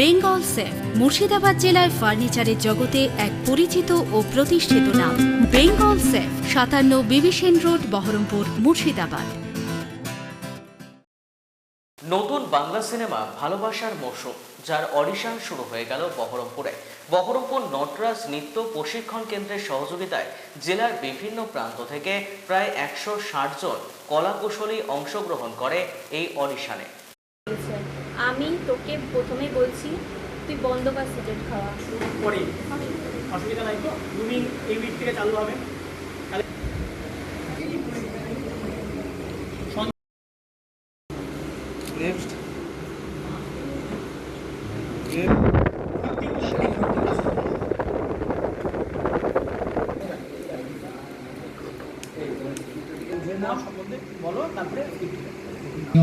Bengal safe, Murshidabad জেলায় ফার্নিচারের জগতে এক পরিচিত ও প্রতিষ্ঠিত নাম। বেঙ্গল সেফ, সাতান্ন বিবিসেন রোড, বহরমপুর, মুর্শিদাবাদ। নতুন বাংলা সিনেমা ভালোবাসার মৌসুম, যার অডিশন শুরু হয়ে গেল বহরমপুরে। বহরমপুর নটরাজ নৃত্য প্রশিক্ষণ কেন্দ্রের সহযোগিতায় জেলার বিভিন্ন প্রান্ত থেকে প্রায় একশো ষাট জন কলাকুশলী অংশগ্রহণ করে এই অডিশনে। আমি তোকে প্রথমে বলছি তুই বন্ধ কর সিগারেট খাওয়া। করি অসুবিধা নাই তো? গ্রুমিং এই উইক থেকে চালু হবে। সম্বন্ধে বলো তারপরে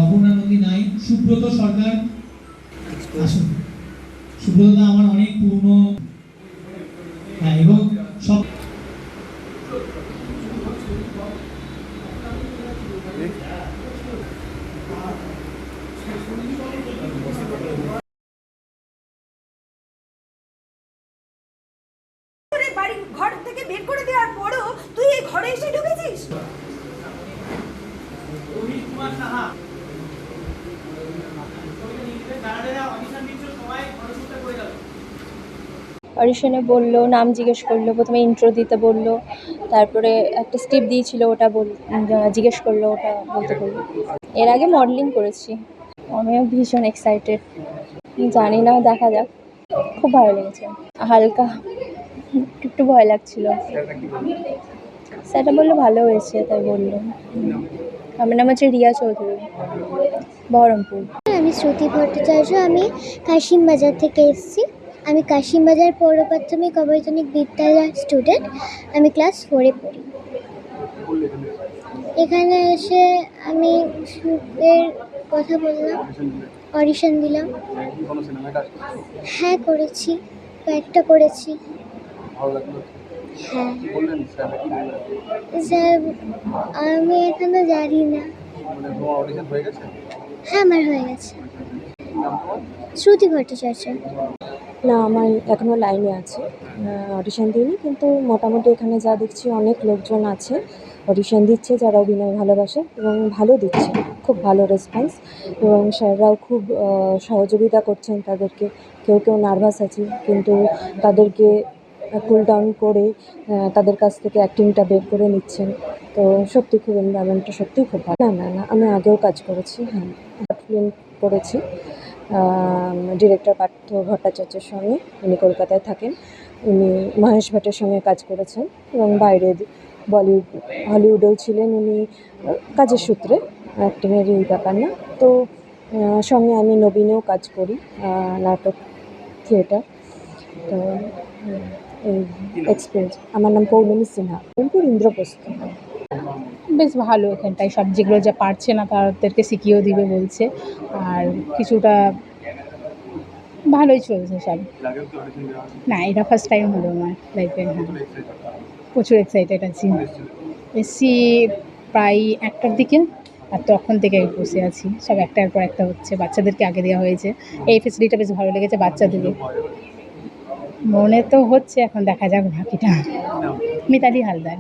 অপর্ণা নন্দী নাই। সুব্রত সরকার আসুন। সুব্রত দা আমার অনেক পূর্ণ হ্যাঁ এবং সব বাড়ি ঘর থেকে বের করে দেওয়ার পরও তুই এই ঘরে এসে ঢুকেছিস রোহিত কুমার সাহা দাঁড়ালে অডিশন দিচ্ছ সবাই ঘনসূত্র করে যাবে অডিশনে বলল, নাম জিজ্ঞেস করল, প্রথমে ইন্ট্রো দিতে বলল, তারপরে একটা স্টেপ দিয়েছিল, ওটা বল জিজ্ঞেস করল, ওটা বলতে বলল। এর আগে মডেলিং করেছি। আমিও ভীষণ এক্সাইটেড জানি না, দেখা যাক। খুব ভালো লেগেছে। হালকা, একটু একটু ভয় লাগছিল। স্যারটা বলল, ভালো হয়েছে, তাই বলল। আমার নাম হচ্ছে রিয়া চৌধুরী, বহরমপুর। আমি শ্রুতি ভট্টাচার্য, আমি কাশিম বাজার থেকে এসেছি। আমি কাশিমবাজার পৌর প্রাথমিক অবৈতনিক বিদ্যালয়ের স্টুডেন্ট আমি ক্লাস ফোরে পড়ি। এখানে এসে আমি এর কথা বললাম অডিশন দিলাম। হ্যাঁ করেছি, কয়েকটা করেছি। হ্যাঁ। আমি এখনও জানি না। হ্যাঁ আমার হয়ে গেছে। শ্রুতি ভট্টাচার্য। না, আমার এখনও লাইনে আছে। অডিশন দিইনি, কিন্তু মোটামুটি এখানে যা দেখছি অনেক লোকজন আছে। অডিশন দিচ্ছে যারা অভিনয় ভালোবাসে এবং ভালো দিচ্ছে, খুব ভালো রেসপন্স এবং স্যাররাও খুব সহযোগিতা করছেন তাদেরকে। কেউ কেউ নার্ভাস আছে, কিন্তু তাদেরকে কুল ডাউন করে তাদের কাছ থেকে অ্যাক্টিংটা বের করে নিচ্ছেন। তো সত্যি খুব এনভায়রনমেন্টটা সত্যিই খুব ভালো। না না না, আমি আগেও কাজ করেছি হ্যাঁ। করেছি। ডিরেক্টর পার্থ ভট্টাচার্যের সঙ্গে উনি কলকাতায় থাকেন। উনি মহেশ ভাটের সঙ্গে কাজ করেছেন এবং বাইরের বলিউড হলিউডেও ছিলেন উনি কাজের সূত্রে অ্যাক্টিংয়ের এই ব্যাপার না। তো সঙ্গে আমি নবীনেও কাজ করি নাটক থিয়েটার। তো এই এক্সপিরিয়েন্স আমার নাম পৌলমী সিনহা। রংপুর ইন্দ্রপ্রস্থ। বেশ ভালো এখানটায়। সব যেগুলো যা পারছে না তাদেরকে শিখিয়েও দিবে বলছে। আর কিছুটা ভালোই চলছে সব। না, এটা ফার্স্ট টাইম হলো আমার লাইফে হ্যাঁ। প্রচুর এক্সাইটেড আছি। এসছি প্রায় একটার দিকে আর তখন থেকে বসে আছি। সব একটার পর একটা হচ্ছে। বাচ্চাদেরকে আগে দেওয়া হয়েছে। এই ফেসিলিটিটা বেশ ভালো লেগেছে বাচ্চাদেরকে মনে তো হচ্ছে, এখন দেখা যাক বাকিটা। মিতালি হালদার,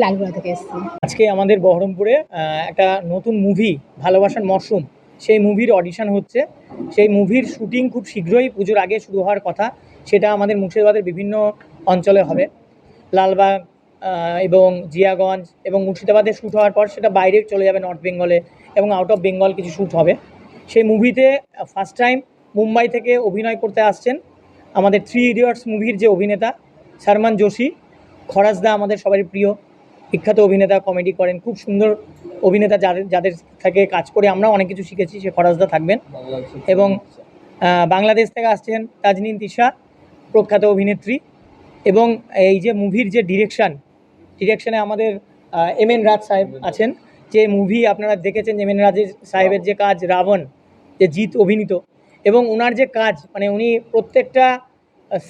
লালগোলা থেকে এসছি। আজকে আমাদের বহরমপুরে একটা নতুন মুভি ভালোবাসার মরশুম। সেই মুভির অডিশন হচ্ছে। সেই মুভির শুটিং খুব শীঘ্রই পুজোর আগে শুরু হওয়ার কথা। সেটা আমাদের মুর্শিদাবাদের বিভিন্ন অঞ্চলে হবে। লালবাগ এবং জিয়াগঞ্জ এবং মুর্শিদাবাদে শ্যুট হওয়ার পর সেটা বাইরে চলে যাবে নর্থ বেঙ্গলে এবং আউট অফ বেঙ্গল কিছু শ্যুট হবে। সেই মুভিতে ফার্স্ট টাইম মুম্বাই থেকে অভিনয় করতে আসছেন আমাদের থ্রি ইডিয়টস মুভির যে অভিনেতা সারমান যোশী খরাজদা আমাদের সবারই প্রিয়। বিখ্যাত অভিনেতা কমেডি করেন। খুব সুন্দর অভিনেতা যাদের যাদের থেকে কাজ করে আমরাও অনেক কিছু শিখেছি, সে খরাজদা থাকবেন। এবং বাংলাদেশ থেকে আসছেন তাজনিন তিশা, প্রখ্যাত অভিনেত্রী। এবং এই যে মুভির যে ডিরেকশান ডিরেকশানে আমাদের এম এন রাজ সাহেব আছেন। যে মুভি আপনারা দেখেছেন এম এন রাজ সাহেবের যে কাজ, রাবণ, যে জিৎ অভিনীত এবং ওনার যে কাজ মানে উনি প্রত্যেকটা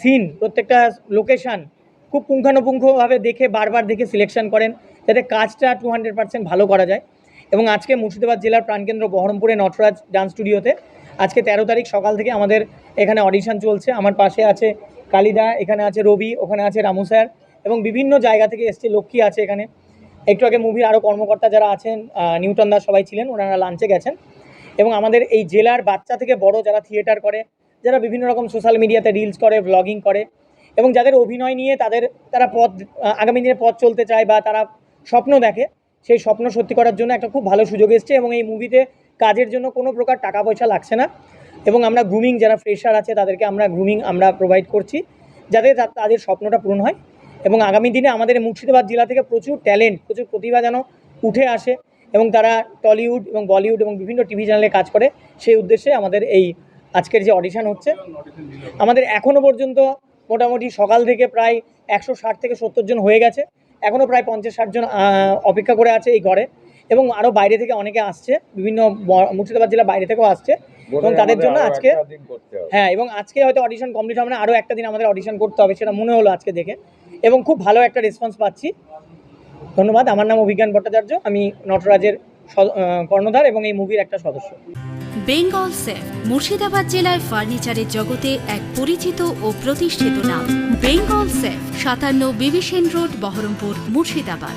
সিন প্রত্যেকটা লোকেশান খুব পুঙ্খানুপুঙ্খভাবে দেখে বারবার দেখে সিলেকশন করেন, যাতে কাজটা টু হান্ড্রেড পার্সেন্ট ভালো করা যায়। এবং আজকে মুর্শিদাবাদ জেলার প্রাণকেন্দ্র বহরমপুরে নটরাজ ডান্স স্টুডিওতে আজকে তেরো তারিখ সকাল থেকে আমাদের এখানে অডিশন চলছে। আমার পাশে আছে কালিদা, এখানে আছে রবি, ওখানে আছে রামু স্যার এবং বিভিন্ন জায়গা থেকে এসছে লক্ষ্মী আছে এখানে। একটু আগে মুভির আরও কর্মকর্তা যারা আছেন নিউটন দাস সবাই ছিলেন, ওনারা লাঞ্চে গেছেন। এবং আমাদের এই জেলার বাচ্চা থেকে বড় যারা থিয়েটার করে, যারা বিভিন্ন রকম সোশ্যাল মিডিয়াতে রিলস করে ব্লগিং করে, এবং যাদের অভিনয় নিয়ে তাদের, তারা পথ আগামী দিনে পথ চলতে চায় বা তারা স্বপ্ন দেখে, সেই স্বপ্ন সত্যি করার জন্য একটা খুব ভালো সুযোগ এসছে এবং এই মুভিতে কাজের জন্য কোনো প্রকার টাকা পয়সা লাগছে না। এবং আমরা গ্রুমিং যারা ফ্রেশার আছে তাদেরকে আমরা গ্রুমিং আমরা প্রোভাইড করছি, যাতে তাদের স্বপ্নটা পূরণ হয়। এবং আগামী দিনে আমাদের মুর্শিদাবাদ জেলা থেকে প্রচুর ট্যালেন্ট প্রচুর প্রতিভা যেন উঠে আসে এবং তারা টলিউড এবং বলিউড এবং বিভিন্ন টিভি চ্যানেলে কাজ করে সেই উদ্দেশ্যে আমাদের এই আজকের যে অডিশান হচ্ছে। আমাদের এখনও পর্যন্ত মোটামুটি সকাল থেকে প্রায় একশো ষাট থেকে সত্তর জন হয়ে গেছে। এখনও প্রায় পঞ্চাশ ষাট জন অপেক্ষা করে আছে এই ঘরে এবং আরও বাইরে থেকে অনেকে আসছে বিভিন্ন মুর্শিদাবাদ জেলার বাইরে থেকেও আসছে। এবং তাদের জন্য আজকে হ্যাঁ এবং আজকে হয়তো অডিশন কমপ্লিট হবে না আরও একটা দিন আমাদের অডিশন করতে হবে সেটা মনে হলো আজকে দেখে। এবং খুব ভালো একটা রেসপন্স পাচ্ছি। ধন্যবাদ। আমার নাম অভিজ্ঞান ভট্টাচার্য। আমি নটরাজের কর্ণধার এবং এই মুভির একটা সদস্য। বেঙ্গল সেফ মুর্শিদাবাদ জেলায় ফার্নিচারের জগতে এক পরিচিত ও প্রতিষ্ঠিত নাম। বেঙ্গল সেফ সাতান্ন বিবিসেন রোড, বহরমপুর, মুর্শিদাবাদ।